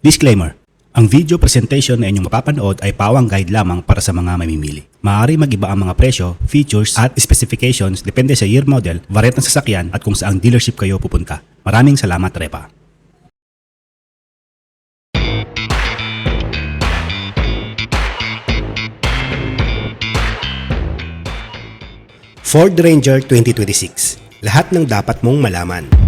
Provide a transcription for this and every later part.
Disclaimer. Ang video presentation na inyong mapapanood ay pawang guide lamang para sa mga mamimili. Maaari mag-iba ang mga presyo, features at specifications depende sa year model, variant ng sasakyan at kung saang dealership kayo pupunta. Maraming salamat, Repa. Ford Ranger 2026. Lahat ng dapat mong malaman.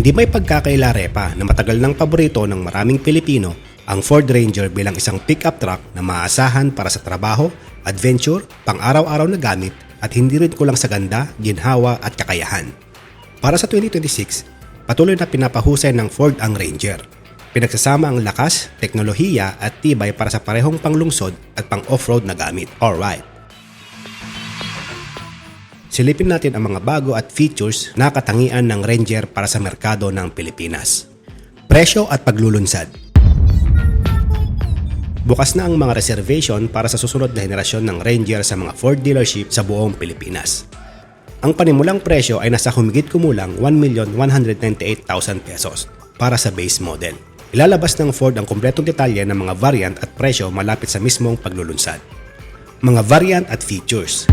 Hindi may pagkakaila repa na matagal ng paborito ng maraming Pilipino ang Ford Ranger bilang isang pickup truck na maaasahan para sa trabaho, adventure, pang-araw-araw na gamit at hindi rin kulang sa ganda, ginhawa at kakayahan. Para sa 2026, patuloy na pinapahusay ng Ford ang Ranger. Pinagsasama ang lakas, teknolohiya at tibay para sa parehong panglungsod at pang-offroad na gamit. Alright. Silipin natin ang mga bago at features na katangian ng Ranger para sa merkado ng Pilipinas. Presyo at paglulunsad. Bukas na ang mga reservation para sa susunod na henerasyon ng Ranger sa mga Ford dealership sa buong Pilipinas. Ang panimulang presyo ay nasa humigit kumulang 1,198,000 pesos para sa base model. Ilalabas ng Ford ang kumpletong detalye ng mga variant at presyo malapit sa mismong paglulunsad. Mga variant at features.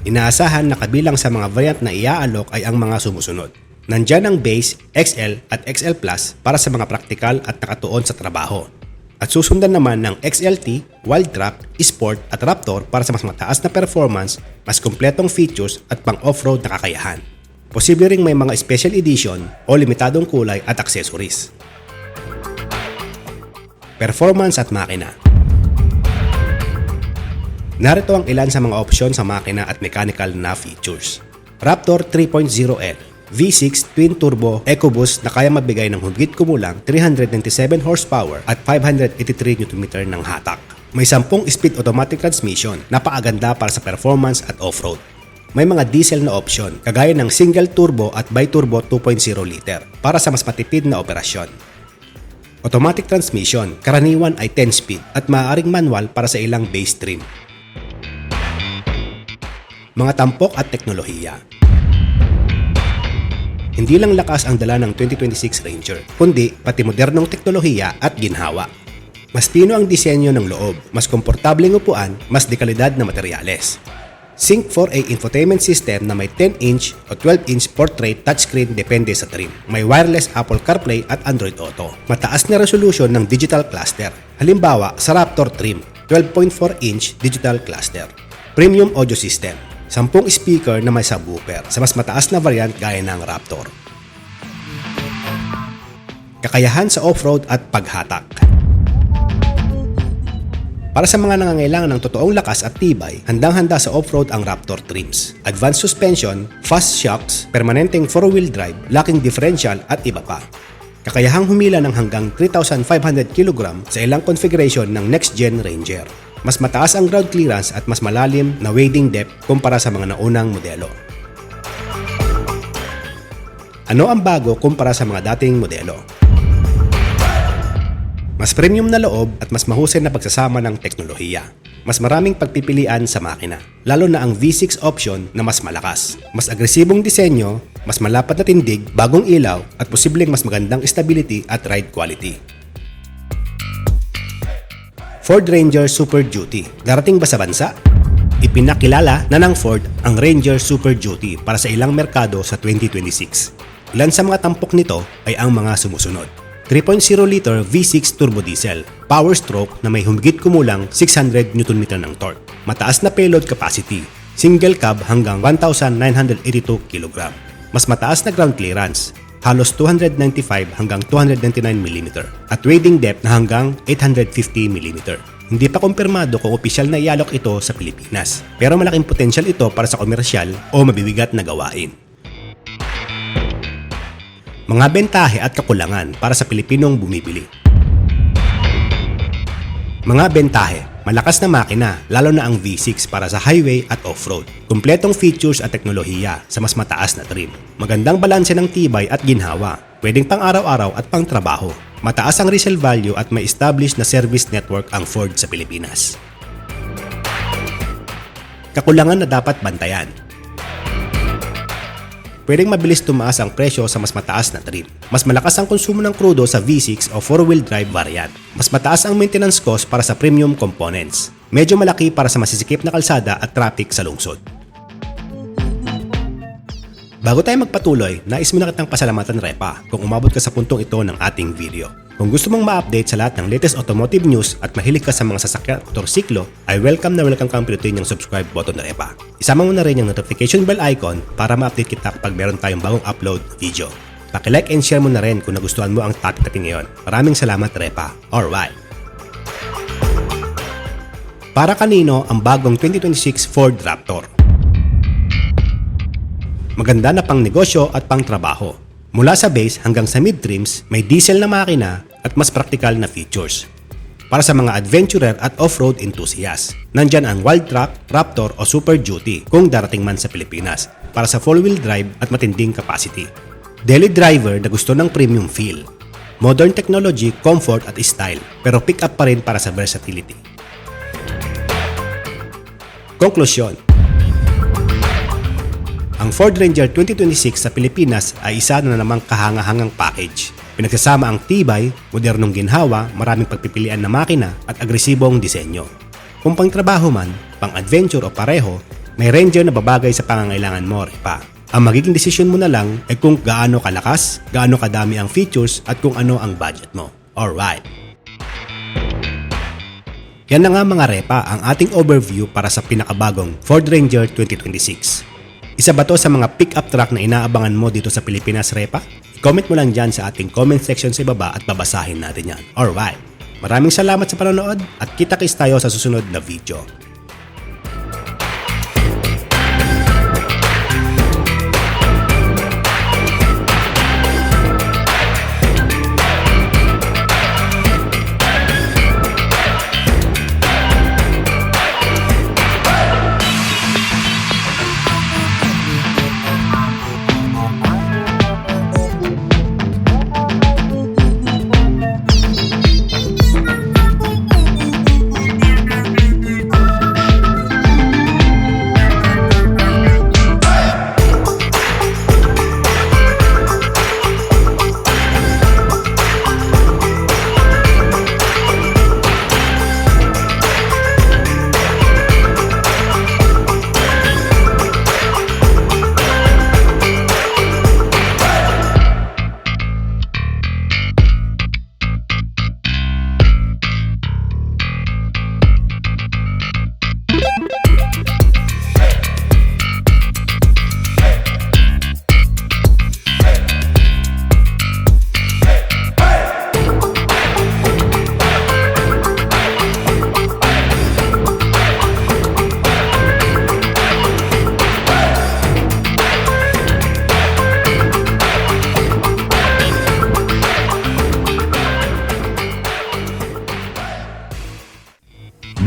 Inaasahan na kabilang sa mga variant na iaalok ay ang mga sumusunod. Nandyan ang base, XL at XL Plus para sa mga praktikal at nakatuon sa trabaho. At susundan naman ng XLT, Wildtrak, Sport at Raptor para sa mas mataas na performance, mas kumpletong features at pang off-road na kakayahan. Posible ring may mga special edition o limitadong kulay at accessories. Performance at makina. Narito ang ilan sa mga opsyon sa makina at mechanical na features. Raptor 3.0L V6 Twin Turbo EcoBoost na kaya mabigay ng higit kumulang 397 horsepower at 583 Nm ng hatak. May 10 speed automatic transmission na paaganda para sa performance at off-road. May mga diesel na option kagaya ng single turbo at bi-turbo 2.0 liter para sa mas matipid na operasyon. Automatic transmission, karaniwan ay 10 speed at maaaring manual para sa ilang base trim mga tampok at teknolohiya. Hindi lang lakas ang dala ng 2026 Ranger, kundi pati modernong teknolohiya at ginhawa. Mas pino ang disenyo ng loob, mas komportableng upuan, mas dekalidad na materyales. Sync 4A infotainment system na may 10-inch o 12-inch portrait touchscreen depende sa trim. May wireless Apple CarPlay at Android Auto. Mataas na resolution ng digital cluster. Halimbawa, sa Raptor trim, 12.4-inch digital cluster. Premium audio system. 10 speaker na may subwoofer sa mas mataas na variant gaya ng Raptor. Kakayahan sa off-road at paghatak. Para sa mga nangangailangan ng totoong lakas at tibay, handang-handa sa off-road ang Raptor trims. Advanced suspension, fast shocks, permanenteng 4-wheel drive, locking differential at iba pa. Kakayahang humila ng hanggang 3,500 kg sa ilang configuration ng next-gen Ranger. Mas mataas ang ground clearance at mas malalim na wading depth kumpara sa mga naunang modelo. Ano ang bago kumpara sa mga dating modelo? Mas premium na loob at mas mahusay na pagsasama ng teknolohiya. Mas maraming pagpipilian sa makina, lalo na ang V6 option na mas malakas. Mas agresibong disenyo, mas malapad na tindig, bagong ilaw at posibleng mas magandang stability at ride quality. Ford Ranger Super Duty. Darating ba sa bansa? Ipinakilala na ng Ford ang Ranger Super Duty para sa ilang merkado sa 2026. Ilan sa mga tampok nito ay ang mga sumusunod. 3.0 liter V6 turbo diesel, power stroke na may humigit kumulang 600 Nm ng torque, mataas na payload capacity, single cab hanggang 1,982 kg, mas mataas na ground clearance, halos 295 hanggang 299 mm at wading depth na hanggang 850 mm. Hindi pa kumpirmado kung opisyal na ialok ito sa Pilipinas, pero malaking potensyal ito para sa komersyal o mabibigat na gawain. Mga bentahe at kakulangan para sa Pilipinong bumibili. Mga bentahe, malakas na makina, lalo na ang V6 para sa highway at off-road. Kumpletong features at teknolohiya sa mas mataas na trim. Magandang balanse ng tibay at ginhawa. Pwedeng pang araw-araw at pang trabaho. Mataas ang resale value at may established na service network ang Ford sa Pilipinas. Kakulangan na dapat bantayan. Pwedeng mabilis tumaas ang presyo sa mas mataas na trim. Mas malakas ang konsumo ng krudo sa V6 o 4-wheel drive variant. Mas mataas ang maintenance cost para sa premium components. Medyo malaki para sa masisikip na kalsada at traffic sa lungsod. Bago tayo magpatuloy, nais muna kitang pasalamatan Repa kung umabot ka sa puntong ito ng ating video. Kung gusto mong ma-update sa lahat ng latest automotive news at mahilig ka sa mga sasakyan at motorsiklo, ay welcome na welcome kang pinutin yung subscribe button na Repa. Isama mo na rin yung notification bell icon para ma-update kita kapag meron tayong bagong upload video. Paki-like and share mo na rin kung nagustuhan mo ang topic natin ngayon. Maraming salamat Repa. Alright! Para kanino ang bagong 2026 Ford Raptor? Maganda na pang negosyo at pang trabaho. Mula sa base hanggang sa mid-trims, may diesel na makina at mas praktikal na features. Para sa mga adventurer at off-road enthusiast, nandyan ang Wild Track, Raptor o Super Duty kung darating man sa Pilipinas para sa four-wheel drive at matinding capacity. Daily driver na gusto ng premium feel. Modern technology, comfort at style, pero pick up pa rin para sa versatility. Konklusyon, ang Ford Ranger 2026 sa Pilipinas ay isa na namang kahangahangang package. Pinagsasama ang tibay, modernong ginhawa, maraming pagpipilian na makina at agresibong disenyo. Kung pang trabaho man, pang adventure o pareho, may Ranger na babagay sa pangangailangan mo pa. Ang magiging desisyon mo na lang ay kung gaano kalakas, gaano kadami ang features at kung ano ang budget mo. Alright! Yan na nga mga repa ang ating overview para sa pinakabagong Ford Ranger 2026. Isa ba to sa mga pick-up truck na inaabangan mo dito sa Pilipinas, Repa? I-comment mo lang dyan sa ating comment section sa ibaba at babasahin natin yan. Alright! Maraming salamat sa panonood at kita-kits tayo sa susunod na video.